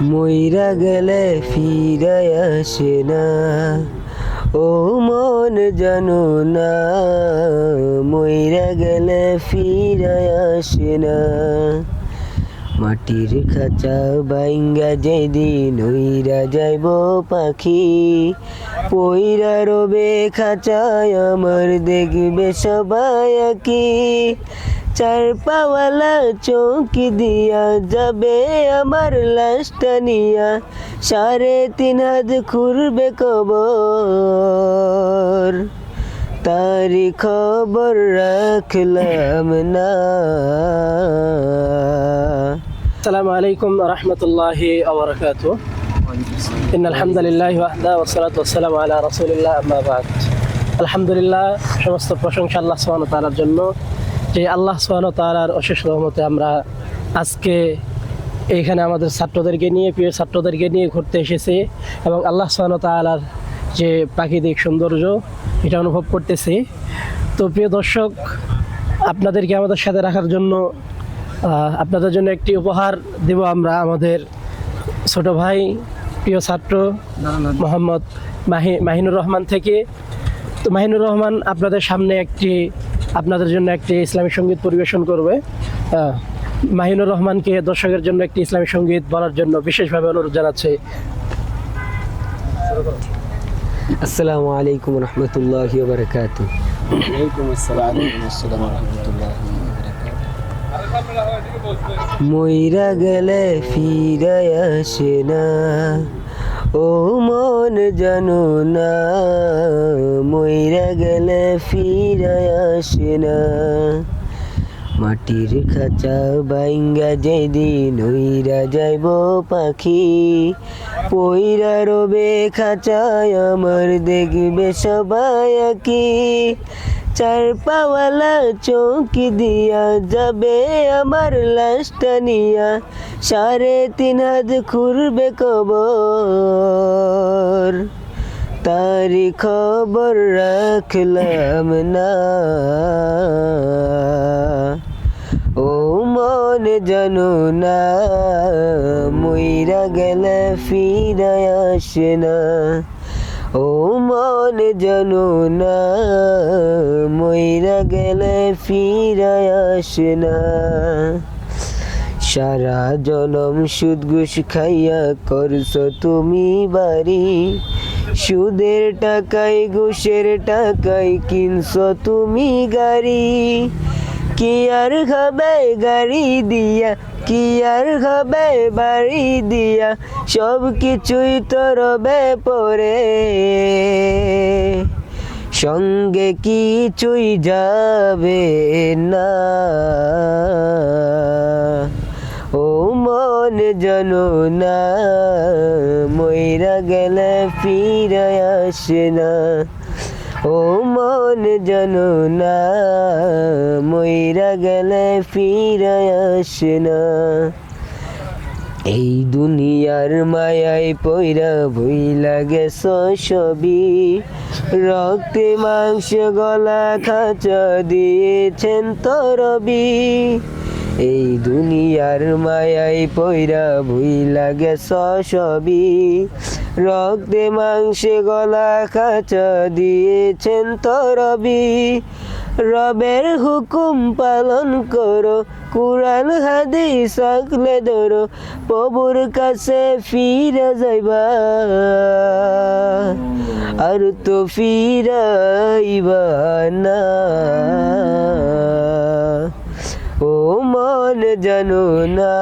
মইরা গেলে ফিরে আসে না। ও মন জানো না, মইরা গেলে ফিরে আসে না। মাটির খাঁচা বাইঙ্গা যেদিন ওইরা যাইব পাখি, পইরা রবে খাঁচায় আমার দেখবে সবাই কি চার পাওয়ালা চৌকি দিয়া যাবে আমার লাশটা নিয়া। সাড়ে তিন হাত খুরবে কবর। তারি খবর রাখলাম না। আসসালামু আলাইকুম রহমতুল্লাহি আবরকাত ইন আলহামদুলিল্লাহ ওয়াহদা ওয়াসালাত ওয়াসালাম আলা রাসূলিল্লাহ আম্মা বাদ। আলহামদুলিল্লাহ, সমস্ত প্রশংসা আল্লাহ সুবহানাহু ওয়া তাআলার জন্য। যে আল্লাহ সোহান তালার অশেষ রহমতে আমরা আজকে এইখানে আমাদের ছাত্রদেরকে নিয়ে, প্রিয় ছাত্রদেরকে নিয়ে ঘুরতে এসেছি এবং আল্লাহ সোহান তালার যে প্রাকৃতিক সৌন্দর্য, এটা অনুভব করতেছি। তো প্রিয় দর্শক, আপনাদেরকে আমাদের সাথে রাখার জন্য আপনাদের জন্য একটি উপহার দেব আমরা আমাদের ছোট ভাই, প্রিয় ছাত্র মোহাম্মদ মাহি, মাহিনুর রহমান থেকে। তো মাহিনুর রহমান, আপনাদের সামনে একটি আপনাদের জন্য একটি ইসলামী সংগীত পরিবেশন করবে। মাহিনুর রহমানকে দর্শকের জন্য একটি ইসলামী সংগীত বলার জন্য বিশেষভাবে অনুরোধ জানাচ্ছি। আসসালামু আলাইকুম রহমতুল্লাহ বারকাত। মইরা গেলে ফিরে আসে না। ও মন জানো না মইরা গেলে ফিরে আসে না। মাটির খাঁচা বাইঙ্গা যেদিন ওইরা যাইব পাখি, পইরা রবে খাঁচায় আমার দেখবে সবাই কি চার পাওয়ালা চৌকি দিয়া যাবে আমার লাশটা নিয়া। সাড়ে তিন হাত খুরবে কবর। তারি খবর রাখলাম না। ও মন জানো না, মইরা গেলে ফিরে আসে না। ও মন না, মইরা গেলে ফিরে আসে না। সারা জনম সুদ ঘুষ খাইয়া করছ তুমি বাড়ি। সুদের টাকায়, ঘুষের টাকায় কিনছো তুমি গাড়ি। কি আর খাবে গাড়ি দিয়া? কি আর খাবে বাড়ি দিয়া? সব কিছুই তো রবে পরে। সঙ্গে কিছুই যাবে না। ও মন জানো না, মইরা গেলে ফিরে আসে না। ও মন জানো না মইরা গেলে ফিরে না। এই দুনিয়ার মায়ায় পয়রা ভই লাগে সবই। রক্তে মাংস গলা খাঁচা দিয়েছেন তরবি এই দুনিয়ার মায়ায় পয়রা ভুই লাগে সবই। রক্তে মাংসে গলা খাঁচা দিয়েছেন তরবি। রবের হুকুম পালন করো, কুরআন, হাদিস আকলে ধরো, প্রভুর কাছে ফিরে যাইবা। আর তো ফিরাইবা না। জানো না,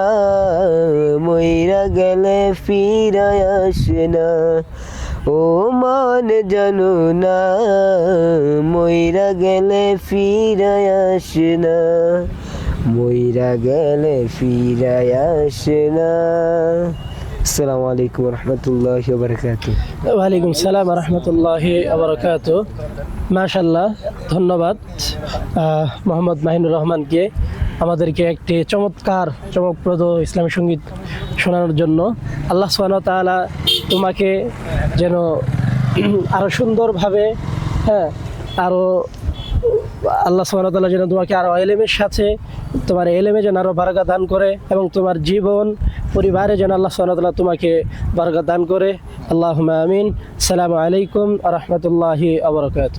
মইরা গেলে ফিরে আসে না। ও মন জানো না, মইরা গেলে ফিরে আসে না। মইরা গেলে ফিরে আসে না। আসসালামু আলাইকুম রহমতুল্লাহ বারকাতুহ ওয়ালাইকুম সালাম রহমতুল্লাহ আবরকাত মাশাল্লাহ ধন্যবাদ। মোহাম্মদ মাহিনুর রহমানকে আমাদেরকে একটি চমৎকার, চমকপ্রদ ইসলামী সংগীত শোনানোর জন্য। আল্লাহ তাআলা তোমাকে যেন আরও সুন্দরভাবে হ্যাঁ আরও আল্লাহ ওয়া যেন তোমাকে আরও এলেমের সাথে, তোমার এলেমে যেন আরও বারাকা দান করে এবং তোমার জীবন, পরিবারে যেন আল্লাহ সাল্লাহ তোমাকে বরকত দান করে। আল্লাহ আমিন। সালামু আলাইকুম রহমতুল্লাহি আবরকাত